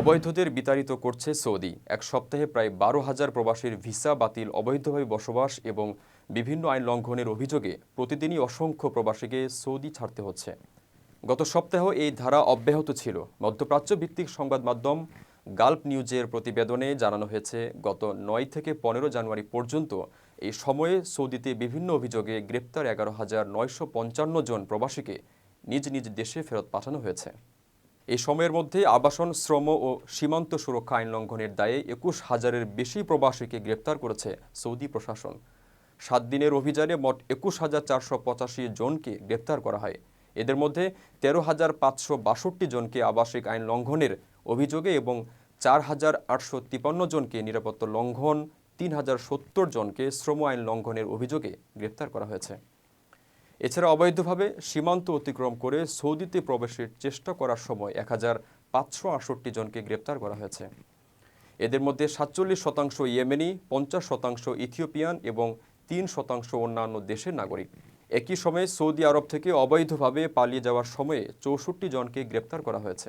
অবৈধদের বিতাড়িত করছে সৌদি। এক সপ্তাহে প্রায় বারো হাজার প্রবাসীর ভিসা বাতিল, অবৈধভাবে বসবাস এবং বিভিন্ন আইন লঙ্ঘনের অভিযোগে প্রতিদিনই অসংখ্য প্রবাসীকে সৌদি ছাড়তে হচ্ছে। গত সপ্তাহ এই ধারা অব্যাহত ছিল। মধ্যপ্রাচ্য ভিত্তিক সংবাদ মাধ্যম গাল্প নিউজের প্রতিবেদনে জানানো হয়েছে, গত নয় থেকে পনেরো জানুয়ারি পর্যন্ত এই সময়ে সৌদিতে বিভিন্ন অভিযোগে গ্রেপ্তার এগারো হাজার নয়শো পঞ্চান্ন জন প্রবাসীকে নিজ নিজ দেশে ফেরত পাঠানো হয়েছে। এই সময়ের মধ্যে আবাসন, শ্রম ও সীমান্ত সুরক্ষা আইন লঙ্ঘনের দায়ে একুশ হাজারের বেশি প্রবাসীকে গ্রেপ্তার করেছে সৌদি প্রশাসন। সাত দিনের অভিযানে মোট একুশ হাজার চারশো পঁচাশি জনকে গ্রেপ্তার করা হয়। এদের মধ্যে তেরো হাজার পাঁচশো বাষট্টি জনকে আবাসিক আইন লঙ্ঘনের অভিযোগে এবং চার হাজার আটশো তিপান্ন জনকে নিরাপত্তা লঙ্ঘন, তিন হাজার সত্তর জনকে শ্রম আইন লঙ্ঘনের অভিযোগে গ্রেপ্তার করা হয়েছে। এছাড়া অবৈধভাবে সীমান্ত অতিক্রম করে সৌদিতে প্রবেশের চেষ্টা করার সময় এক হাজার পাঁচশো আটষট্টি জনকে গ্রেপ্তার করা হয়েছে। এদের মধ্যে সাতচল্লিশ শতাংশ ইয়েমেনি, পঞ্চাশ শতাংশ ইথিওপিয়ান এবং তিন শতাংশ অন্যান্য দেশের নাগরিক। একই সময়ে সৌদি আরব থেকে অবৈধভাবে পালিয়ে যাওয়ার সময়ে চৌষট্টি জনকে গ্রেপ্তার করা হয়েছে।